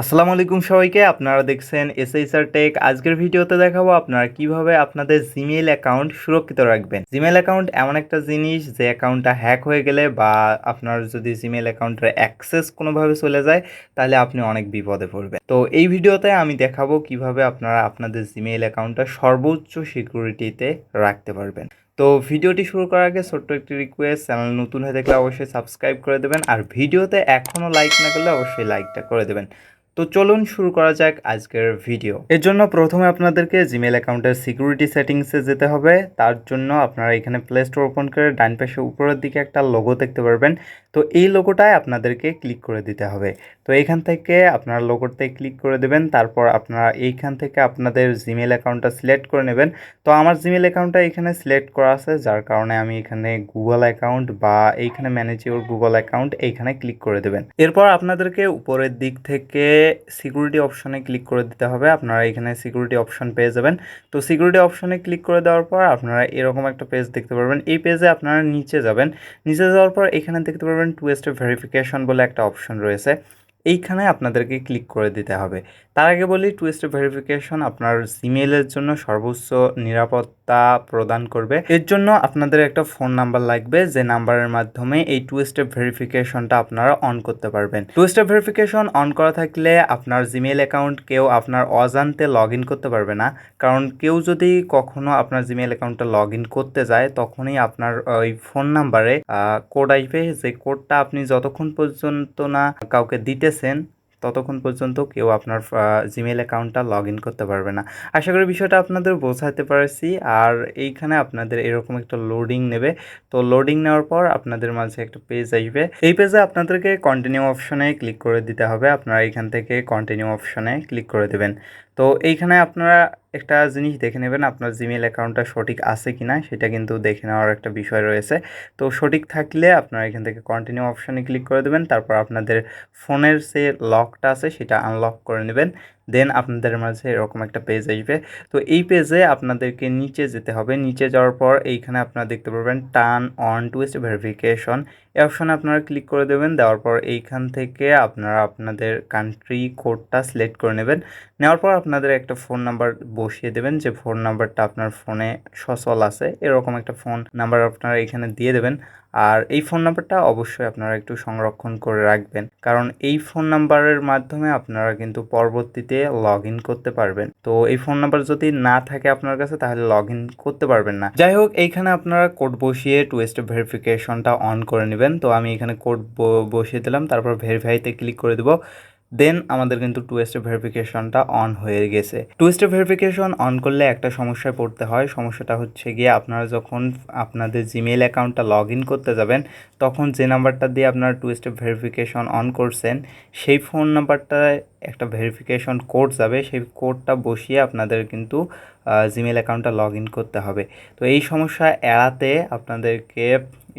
আসসালামু আলাইকুম সবাইকে, আপনারা দেখছেন এসএইচআর টেক আজকের ভিডিওতে দেখাবো আপনারা কীভাবে আপনাদের জিমেইল অ্যাকাউন্ট সুরক্ষিত রাখবেন। জিমেইল অ্যাকাউন্ট এমন একটা জিনিস যে অ্যাকাউন্টটা হ্যাক হয়ে গেলে বা আপনার যদি জিমেইল অ্যাকাউন্টের অ্যাক্সেস কোনোভাবে চলে যায়, তাহলে আপনি অনেক বিপদে পড়বেন। তো এই ভিডিওতে আমি দেখাবো কীভাবে আপনারা আপনাদের জিমেইল অ্যাকাউন্টটা সর্বোচ্চ সিকিউরিটিতে রাখতে পারবেন। তো ভিডিওটি শুরু করার আগে ছোট্ট একটি রিকোয়েস্ট চ্যানেল নতুন হয়ে থাকলে অবশ্যই সাবস্ক্রাইব করে দেবেন। আর ভিডিওতে এখনও লাইক না করলে অবশ্যই লাইকটা করে দেবেন। তো চলুন শুরু করা যাক আজকের ভিডিও এর জন্য প্রথমে আপনাদেরকে জিমেল অ্যাকাউন্টের সিকিউরিটি সেটিংসে যেতে হবে। তার জন্য আপনারা এখানে প্লে স্টোর ওপেন করে ডান পাশে উপরের দিকে একটা লোগো দেখতে পারবেন। তো এই লোগোটায় আপনাদেরকে ক্লিক করে দিতে হবে। তো এইখান থেকে আপনারা লোগোতে ক্লিক করে দেবেন। তারপর আপনারা এইখান থেকে আপনাদের জিমেল অ্যাকাউন্টটা সিলেক্ট করে নেবেন। তো আমার জিমেল অ্যাকাউন্টটা এখানে সিলেক্ট করা আছে। যার কারণে আমি এখানে গুগল অ্যাকাউন্ট বা এইখানে ম্যানেজ ইউর গুগল অ্যাকাউন্ট এইখানে ক্লিক করে দেবেন। এরপর আপনাদেরকে উপরের দিক থেকে সিকিউরিটি অপশনে ক্লিক করে দিতে হবে। আপনারা এখানে সিকিউরিটি অপশন পেয়ে যাবেন। তো সিকিউরিটি অপশনে ক্লিক করে দেওয়ার পর আপনারা এরকম একটা পেজ দেখতে পারবেন। এই পেজে আপনারা নিচে যাবেন। নিচে যাওয়ার পর এখানে দেখতে পারবেন টু স্টেপ ভেরিফিকেশন বলে একটা অপশন রয়েছে। এইখানে আপনাদেরকে ক্লিক করে দিতে হবে। তার আগে বলি টু স্টেপ ভেরিফিকেশন আপনার জিমেইলের জন্য সর্বোচ্চ নিরাপত্তা প্রদান করবে। এর জন্য আপনাদের একটা ফোন নাম্বার লাগবে, যে নাম্বারের মাধ্যমে এই টু স্টেপ ভেরিফিকেশনটা আপনারা অন করতে পারবেন। টু স্টেপ ভেরিফিকেশন অন করা থাকলে আপনার জিমেইল অ্যাকাউন্ট কেউ আপনার অজান্তে লগ ইন করতে পারবে না। কারণ কেউ যদি কখনো আপনার জিমেইল অ্যাকাউন্টটা লগ ইন করতে যায়, তখনই আপনার ওই ফোন নাম্বারে কোড আসবে। যে কোডটা আপনি যতক্ষণ পর্যন্ত না কাউকে দিতেছেন ততক্ষণ পর্যন্ত কেউ আপনার জিমেল অ্যাকাউন্টটা লগ ইন করতে পারবে না। আশা করি বিষয়টা আপনাদের বোঝাতে পারছি। আর এইখানে আপনাদের এরকম একটা লোডিং নেবে। তো লোডিং নেওয়ার পর আপনাদের মাঝে একটা পেজ আসবে। এই পেজে আপনাদেরকে কন্টিনিউ অপশনে ক্লিক করে দিতে হবে। আপনারা এখান থেকে কন্টিনিউ অপশনে ক্লিক করে দেবেন। তো এইখানে আপনারা একটা জিনিস দেখে নেবেন, আপনার জিমেল অ্যাকাউন্টটা সঠিক আছে কি না সেটা কিন্তু দেখে নেওয়ার একটা বিষয় রয়েছে। তো সঠিক থাকলে আপনারা এখান থেকে কন্টিনিউ অপশানে ক্লিক করে দেবেন, তারপর আপনাদের ফোনের যে লকটা আছে, সেটা আনলক করে নেবেন। দেন আপনাদের মাঝে এরকম একটা পেজ আসবে। তো এই পেজে আপনাদেরকে নিচে যেতে হবে। নিচে যাওয়ার পর এইখানে আপনারা দেখতে পারবেন টার্ন অন টুইস্ট ভেরিফিকেশন এই অপশানে আপনারা ক্লিক করে দেবেন। দেওয়ার পর এইখান থেকে আপনারা আপনাদের কান্ট্রি কোডটা সিলেক্ট করে নেবেন। নেওয়ার পর আপনাদের একটা ফোন নাম্বার বসিয়ে দেবেন। যে ফোন নাম্বারটা আপনার ফোনে সচল আছে, এরকম একটা ফোন নাম্বার আপনারা এখানে দিয়ে দেবেন। আর এই ফোন নাম্বারটা অবশ্যই আপনারা একটু সংরক্ষণ করে রাখবেন। কারণ এই ফোন নাম্বারের মাধ্যমে আপনারা কিন্তু পরবর্তীতে লগ ইন করতে পারবেন। তো এই ফোন নাম্বার যদি না থাকে আপনার কাছে, তাহলে লগ ইন করতে পারবেন না। যাই হোক, এইখানে আপনারা কোড বসিয়ে টু স্টেপ ভেরিফিকেশনটা অন করে নেবেন। তো আমি এখানে কোড বসিয়ে দিলাম, তারপর ভেরিফাইতে ক্লিক করে দেবো। দেন আমাদের কিন্তু টু স্টেপ ভেরিফিকেশনটা অন হয়ে গেছে। টু স্টেপ ভেরিফিকেশন অন করলে একটা সমস্যায় পড়তে হয়। সমস্যাটা হচ্ছে গিয়ে আপনারা যখন আপনাদের জিমেল অ্যাকাউন্টটা লগ ইন করতে যাবেন, তখন যে নাম্বারটা দিয়ে আপনারা টু স্টেপ ভেরিফিকেশন অন করছেন, সেই ফোন নাম্বারটায় একটা ভেরিফিকেশন কোড যাবে, সেই কোডটা বসিয়ে আপনাদের কিন্তু জিমেল অ্যাকাউন্টটা লগ ইন করতে হবে। তো এই সমস্যা এড়াতে আপনাদেরকে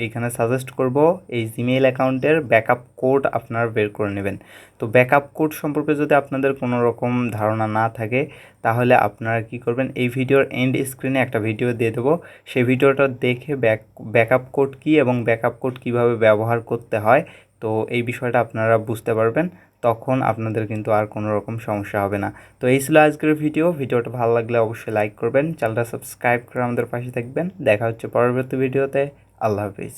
এইখানে সাজেস্ট করব, এই জিমেইল অ্যাকাউন্টের ব্যাকআপ কোড আপনারা বের করে নেবেন। তো ব্যাকআপ কোড সম্পর্কে যদি আপনাদের কোনো রকম ধারণা না থাকে, তাহলে আপনারা কি করবেন, এই ভিডিওর এন্ড স্ক্রিনে একটা ভিডিও দিয়ে দেবো। সেই ভিডিওটা দেখে ব্যাক ব্যাকআপ কোড কী এবং ব্যাকআপ কোড কীভাবে ব্যবহার করতে হয়, তো এই বিষয়টা আপনারা বুঝতে পারবেন। তখন আপনাদের কিন্তু আর কোনো রকম সমস্যা হবে না। তো এই ছিল আজকের ভিডিও। ভিডিওটা ভালো লাগলে অবশ্যই লাইক করবেন। চ্যানেলটা সাবস্ক্রাইব করে আমাদের পাশে থাকবেন। দেখা হচ্ছে পরবর্তী ভিডিওতে। আল্লাহ হাফিজ।